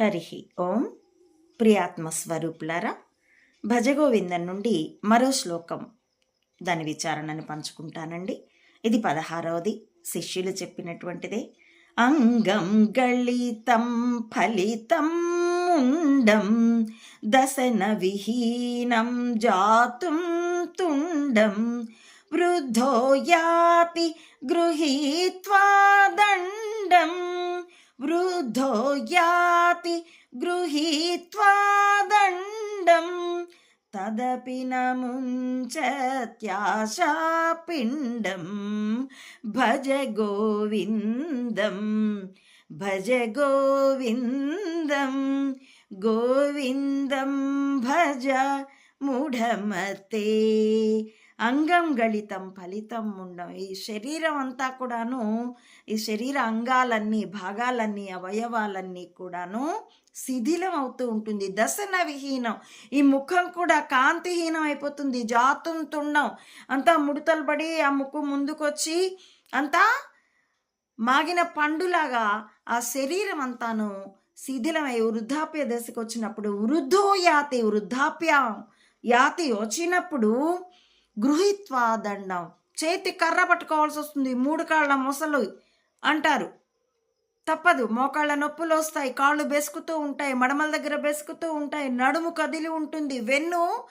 హరి ఓం. ప్రియాత్మ స్వరూపులారా భజగోవిందం నుండి మరో శ్లోకం దాని విచారణను పంచుకుంటానండి. ఇది పదహారవది. శిష్యులు చెప్పినటువంటిదే. అంగం గళితం ఫలితం ముండం దశన విహీనం జాతుం తుండం వృద్ధో యాతి గృహీత్వా వృద్ధో యాతి గృహీత్వా దండం. తదపి న భజ గోవిందం భజ గోవిందం గోవిందం భజ మూఢమతే. అంగం గళితం ఫలితం ఉండం ఈ శరీరం అంతా కూడాను ఈ శరీర అంగాలన్నీ భాగాలన్నీ అవయవాలన్నీ కూడాను శిథిలం అవుతూ ఉంటుంది. దశన విహీనం. ఈ ముఖం కూడా కాంతిహీనం అయిపోతుంది. జాతం తుండం. అంతా ముడతలు పడి ఆ ముక్కు ముందుకొచ్చి అంతా మాగిన పండులాగా ఆ శరీరం అంతాను శిథిలమై వృద్ధాప్య దశకు వచ్చినప్పుడు వృద్ధో యాతి వృద్ధాప్య యాతి వచ్చినప్పుడు గృహిత్వా దండం చేతి కర్ర పట్టుకోవాల్సి వస్తుంది. మూడు కాళ్ళ మొసలు అంటారు. తప్పదు. మోకాళ్ళ నొప్పులు వస్తాయి. కాళ్ళు బెసుకుతూ ఉంటాయి. మడమల దగ్గర బెసుకుతూ ఉంటాయి. నడుము కదిలి ఉంటుంది. వెన్ను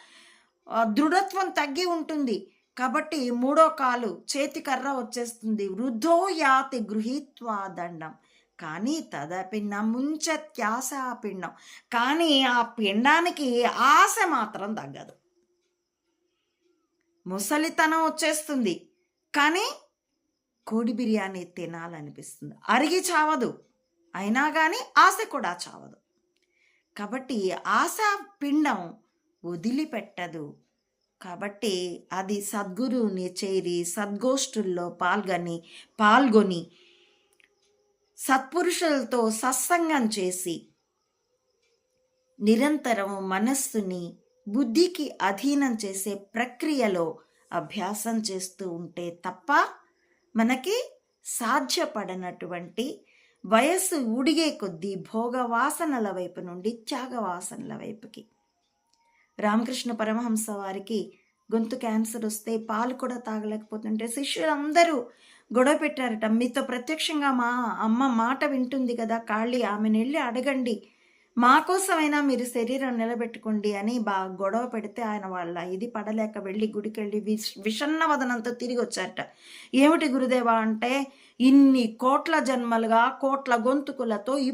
దృఢత్వం తగ్గి ఉంటుంది. కాబట్టి మూడో కాలు చేతి కర్ర వచ్చేస్తుంది. వృద్ధో యాతి గృహీత్వా దండం కానీ తదపిన్న ముంచత్యాస పిండం. కానీ ఆ పిండానికి ఆశ మాత్రం తగ్గదు. ముసలితనం వచ్చేస్తుంది. కానీ కోడి బిర్యానీ తినాలనిపిస్తుంది. అరిగి చావదు. అయినా కానీ ఆశ కూడా చావదు. కాబట్టి ఆశ పిండం వదిలిపెట్టదు. కాబట్టి అది సద్గురువుని చేరి సద్గోష్ఠుల్లో పాల్గొని పాల్గొని సత్పురుషులతో సత్సంగం చేసి నిరంతరం మనస్సుని బుద్ధికి అధీనం చేసే ప్రక్రియలో అభ్యాసం చేస్తూ ఉంటే తప్ప మనకి సాధ్యపడనటువంటి వయస్సు ఉడిగే కొద్దీ భోగవాసనల వైపు నుండి త్యాగవాసనల వైపుకి. రామకృష్ణ పరమహంస వారికి గొంతు క్యాన్సర్ వస్తే పాలు కూడా తాగలేకపోతుంటే శిష్యులందరూ గొడవ పెట్టారట మీతో ప్రత్యక్షంగా మా అమ్మ మాట వింటుంది కదా కాళ్ళి ఆమెను వెళ్ళి అడగండి మా కోసమైనా మీరు శరీరం నిలబెట్టుకోండి అని బాగా గొడవ పెడితే ఆయన వాళ్ళ ఇది పడలేక వెళ్ళి గుడికి వెళ్ళి విష్ విషన్న వదనంతో తిరిగి వచ్చారట. ఏమిటి గురుదేవా అంటే ఇన్ని కోట్ల జన్మలుగా కోట్ల గొంతుకులతో